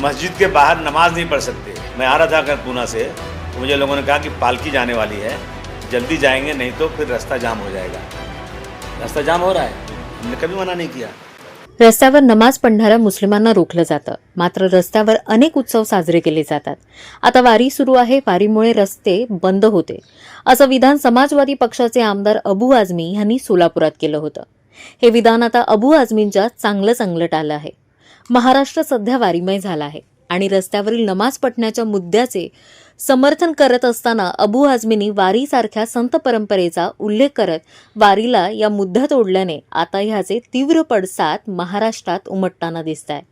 मस्जिद के बाहर नमाज नहीं पढ़ सकते। मैं आ रहा था अगर पूना से तो मुझे लोगों ने कहा कि पालकी जाने वाली है। जल्दी जाएंगे नहीं तो फिर रास्ता जाम हो जाएगा। रास्ता जाम हो रहा है। हमने कभी मना नहीं किया। रस्त्यावर नमाज पडणाऱ्या मुस्लिमांना रोखलं जातं. मात्र रस्त्यावर अनेक उत्सव साजरे केले जातात. आता वारी सुरू आहे. वारीमुळे रस्ते बंद होते. असं विधान समाजवादी पक्षाचे आमदार अबू आझमी यांनी सोलापुरात केलं होतं. हे विधान आता अबू आझमींच्या चांगलं चांगलं आलं आहे. महाराष्ट्र सध्या वारीमय झाला आहे आणि रस्त्यावरील नमाज पठण्याच्या मुद्द्याचे समर्थन करत असताना अबू आझमींनी वारीसारख्या संत परंपरेचा उल्लेख करत वारीला या मुद्द्यात ओढल्याने आता ह्याचे तीव्र पडसाद महाराष्ट्रात उमटताना दिसत आहे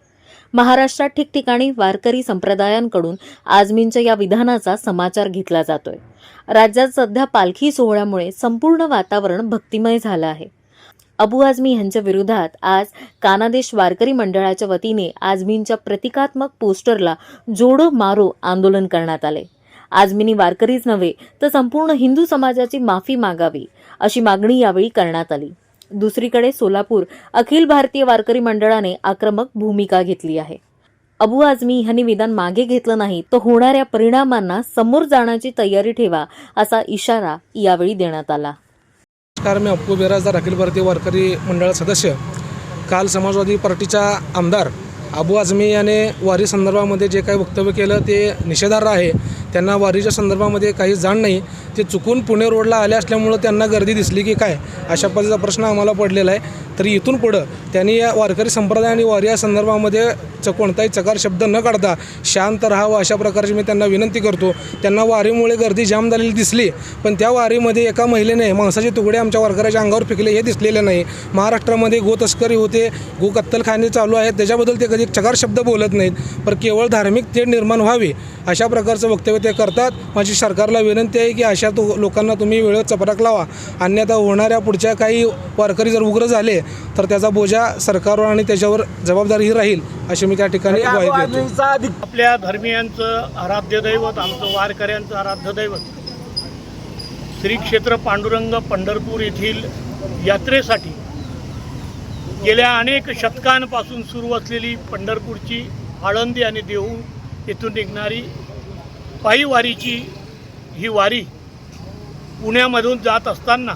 महाराष्ट्रात ठिकठिकाणी वारकरी संप्रदायांकडून आझमींच्या या विधानाचा समाचार घेतला जातोय. राज्यात सध्या पालखी सोहळ्यामुळे संपूर्ण वातावरण भक्तिमय झालं आहे. अबू आझमी यांच्या विरोधात आज कानादेश वारकरी मंडळाच्या वतीने आझमींच्या प्रतिकात्मक पोस्टरला जोडो मारो आंदोलन करण्यात आले. आझमींनी वारकरीच नव्हे तर संपूर्ण हिंदू समाजाची माफी मागावी अशी मागणी यावेळी करण्यात आली. दुसरीकडे सोलापूर अखिल भारतीय वारकरी मंडळाने आक्रमक भूमिका घेतली आहे. अबू आझमी यांनी विधान मागे घेतलं नाही तर होणाऱ्या परिणामांना समोर जाण्याची तयारी ठेवा असा इशारा यावेळी देण्यात आला. नमस्कार मी अप्पू बिराजदार अखिल भारतीय वारकरी मंडळ सदस्य. काल समाजवादी पार्टीचा आमदार अबू आझमी याने वारी संदर्भामध्ये जे काही वक्तव्य केलं ते निषेधार्ह आहे. त्यांना वारीच्या संदर्भामध्ये काही जाण नाही. ते चुकून पुणे रोडला आले असल्यामुळं त्यांना गर्दी दिसली की काय? अशा पद्धतीचा प्रश्न आम्हाला पडलेला आहे. तरी इथून पुढं त्यांनी या वारकरी संप्रदाय आणि वारी या संदर्भामध्ये च कोणताही चकार शब्द न काढता शांत राहावं अशा प्रकारची मी त्यांना विनंती करतो. त्यांना वारीमुळे गर्दी जाम झालेली दिसली पण त्या वारीमध्ये एका महिलेने मांसाचे तुकडे आमच्या वारकऱ्याच्या अंगावर फेकले हे दिसलेले नाही. महाराष्ट्रामध्ये गो तस्करी होते गो कत्तलखाने चालू आहेत त्याच्याबद्दल ते कधी चकार शब्द बोलत नाहीत पर केवळ धार्मिक तेढ निर्माण व्हावी अशा प्रकारचं वक्तव्य ते करतात. माझी सरकारला विनंती आहे की अशा तो लोकांना तुम्ही वेळेत चपराक लावा. अन्यथा होणाऱ्या पुढच्या काही वारकरी जर उग्र झाले तर त्याचा बोजा सरकारवर आणि त्याच्यावर जबाबदारी ही राहील अशी मी त्या ठिकाणी ग्वाही देतो. आपल्या धर्मियांचं आराध्य दैवत आमचं वारकऱ्यांचं आराध्य दैवत. श्री क्षेत्र पांडुरंग पंढरपूर येथील यात्रेसाठी गेल्या अनेक शतकांपासून सुरू असलेली पंढरपूरची आळंदी आणि देहू येथून निघणारी पायी वारीची ही वारी पुण्यामधून जात असताना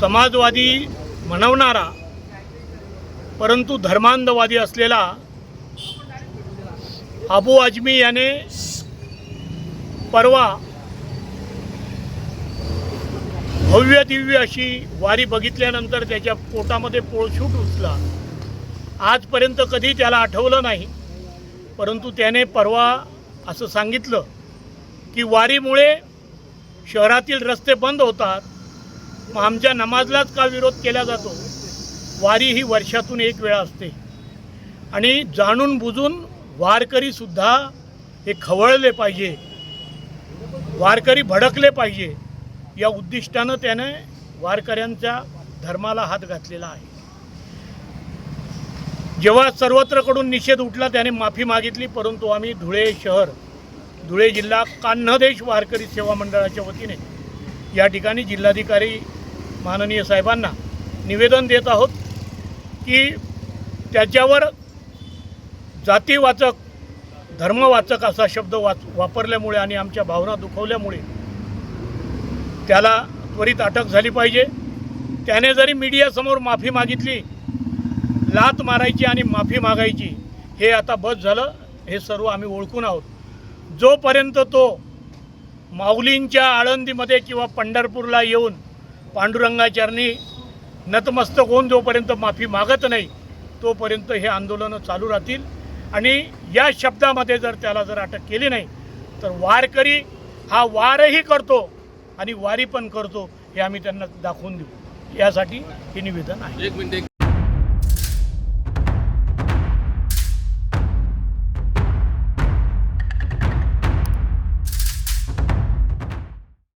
समाजवादी म्हणवणारा परंतु धर्मांधवादी असलेला अबू आजमी याने परवा भव्य दिव्य अशी वारी बघितल्यानंतर त्याच्या पोटामध्ये पोळशूट उचला आजपर्यंत कधी त्याला आठवलं नाही परंतु त्याने परवा असं सांगितलं की वारीमुळे शहरातील रस्ते बंद होतात. मग आमच्या नमाजलाच का विरोध केला जातो? वारी ही वर्षातून एक वेळा असते. आणि जाणून बुजून वारकरीसुद्धा हे खवळले पाहिजे. वारकरी भडकले पाहिजे. या उद्दिष्टानं त्याने वारकऱ्यांच्या धर्माला हात घातलेला आहे. जेव्हा सर्वत्रकडून निषेध उठला त्याने माफी मागितली परंतु आम्ही धुळे शहर धुळे जिल्हा कान्हदेश वारकरी सेवा मंडळाच्या वतीने या ठिकाणी जिल्हाधिकारी माननीय साहेबांना निवेदन देत आहोत की त्याच्यावर जातीवाचक धर्मवाचक असा शब्द वाच वापरल्यामुळे आणि आमच्या भावना दुखवल्यामुळे त्याला त्वरित अटक झाली पाहिजे. त्याने जरी मीडियासमोर माफी मागितली लात मारायची आणि माफी मागायची हे आता बस झालं हे सर्व आम्ही ओळखून आहोत. जोपर्यंत तो माऊलींच्या आळंदीमध्ये किंवा पंढरपूरला येऊन पांडुरंगाचरणी नतमस्तक होऊन जोपर्यंत माफी मागत नाही तोपर्यंत हे आंदोलनं चालू राहतील. आणि या शब्दामध्ये जर त्याला जर अटक केली नाही तर वारकरी हा वारही करतो आणि वारी पण करतो हे आम्ही त्यांना दाखवून देऊ. यासाठी हे निवेदन आहे.